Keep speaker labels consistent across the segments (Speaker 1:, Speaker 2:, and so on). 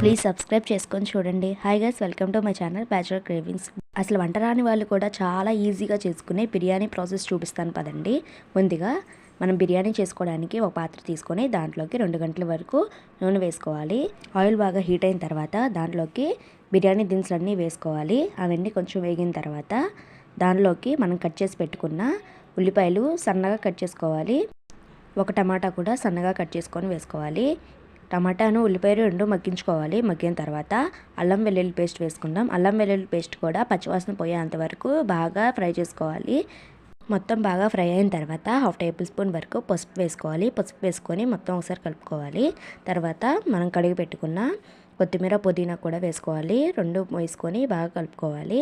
Speaker 1: Please subscribe చేసుకొని చూడండి. Hi guys welcome to my channel bachelor cravings అసలు వంట రాని వాళ్ళు కూడా చాలా ఈజీగా చేసుకునే బిర్యానీ ప్రాసెస్ చూపిస్తాను పదండి. ముందుగా మనం బిర్యానీ చేసుకోవడానికి ఒక పాత్ర తీసుకొని దాంట్లోకి రెండు గంటల వరకు నూనె వేసుకోవాలి. ఆయిల్ బాగా హీట్ అయిన తర్వాత దాంట్లోకి బిర్యానీ దినుసులన్నీ వేసుకోవాలి. అవన్నీ కొంచెం వేగిన తర్వాత దానిలోకి మనం కట్ చేసి పెట్టుకున్న ఉల్లిపాయలు సన్నగా కట్ చేసుకోవాలి. ఒక టమాటా కూడా సన్నగా కట్ చేసుకొని వేసుకోవాలి. టమాటాను ఉల్లిపాయలు రెండు మగ్గించుకోవాలి. మగ్గిన తర్వాత అల్లం వెల్లుల్లి పేస్ట్ వేసుకుందాం. అల్లం వెల్లుల్లి పేస్ట్ కూడా పచ్చివాసన పోయేంత వరకు బాగా ఫ్రై చేసుకోవాలి. మొత్తం బాగా ఫ్రై అయిన తర్వాత హాఫ్ టేబుల్ స్పూన్ వరకు పసుపు వేసుకోవాలి. పసుపు వేసుకొని మొత్తం ఒకసారి కలుపుకోవాలి. తర్వాత మనం కడిగి పెట్టుకున్న కొత్తిమీర పుదీనా కూడా వేసుకోవాలి. రెండు వేసుకొని బాగా కలుపుకోవాలి.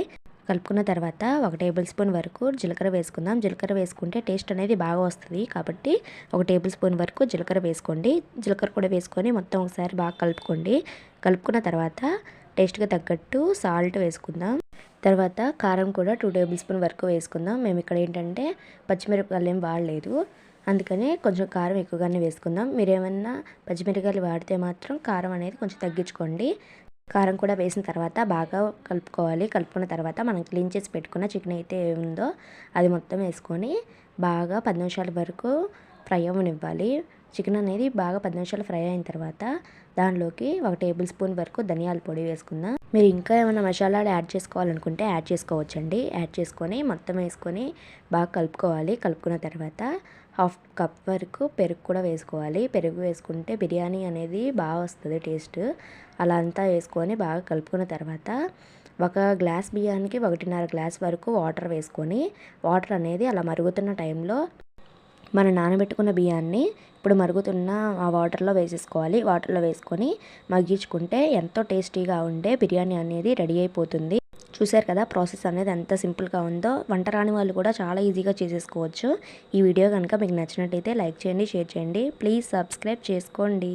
Speaker 1: కలుపుకున్న తర్వాత ఒక టేబుల్ స్పూన్ వరకు జీలకర్ర వేసుకుందాం. జీలకర్ర వేసుకుంటే టేస్ట్ అనేది బాగా వస్తుంది. కాబట్టి ఒక టేబుల్ స్పూన్ వరకు జీలకర్ర వేసుకోండి. జీలకర్ర కూడా వేసుకొని మొత్తం ఒకసారి బాగా కలుపుకోండి. కలుపుకున్న తర్వాత టేస్ట్గా తగ్గట్టు సాల్ట్ వేసుకుందాం. తర్వాత కారం కూడా టూ టేబుల్ స్పూన్ వరకు వేసుకుందాం. మేము ఇక్కడ ఏంటంటే పచ్చిమిరపకాయలు ఏం వాడలేదు. అందుకనే కొంచెం కారం ఎక్కువగానే వేసుకుందాం. మీరు ఏమన్నా పచ్చిమిరపకాయలు వాడితే మాత్రం కారం అనేది కొంచెం తగ్గించుకోండి. కారం కూడా వేసిన తర్వాత బాగా కలుపుకోవాలి. కలుపుకున్న తర్వాత మనం క్లీన్ చేసి పెట్టుకున్న చికెన్ అయితే ఉందో అది మొత్తం వేసుకొని బాగా పది నిమిషాల వరకు ఫ్రై అవ్వనివ్వాలి. చికెన్ అనేది బాగా పది నిమిషాలు ఫ్రై అయిన తర్వాత దానిలోకి ఒక టేబుల్ స్పూన్ వరకు ధనియాల పొడి వేసుకుందాం. మీరు ఇంకా ఏమైనా మసాలాలు యాడ్ చేసుకోవాలనుకుంటే యాడ్ చేసుకోవచ్చండి. యాడ్ చేసుకొని మొత్తం వేసుకొని బాగా కలుపుకోవాలి. కలుపుకున్న తర్వాత హాఫ్ కప్ వరకు పెరుగు కూడా వేసుకోవాలి. పెరుగు వేసుకుంటే బిర్యానీ అనేది బాగా వస్తుంది టేస్ట్. అలా అంతా వేసుకొని బాగా కలుపుకున్న తర్వాత ఒక గ్లాస్ బియ్యానికి ఒకటిన్నర గ్లాస్ వరకు వాటర్ వేసుకొని వాటర్ అనేది అలా మరుగుతున్న టైంలో మనం నానబెట్టుకున్న బియ్యాన్ని ఇప్పుడు మరుగుతున్న ఆ వాటర్లో వేసేసుకోవాలి. వాటర్లో వేసుకొని మగ్గించుకుంటే ఎంతో టేస్టీగా ఉండే బిర్యానీ అనేది రెడీ అయిపోతుంది. చూశారు కదా ప్రాసెస్ అనేది ఎంత సింపుల్గా ఉందో. వంట రాని వాళ్ళు కూడా చాలా ఈజీగా చేసేసుకోవచ్చు. ఈ వీడియో కనుక మీకు నచ్చినట్టయితే లైక్ చేయండి షేర్ చేయండి. ప్లీజ్ సబ్స్క్రైబ్ చేసుకోండి.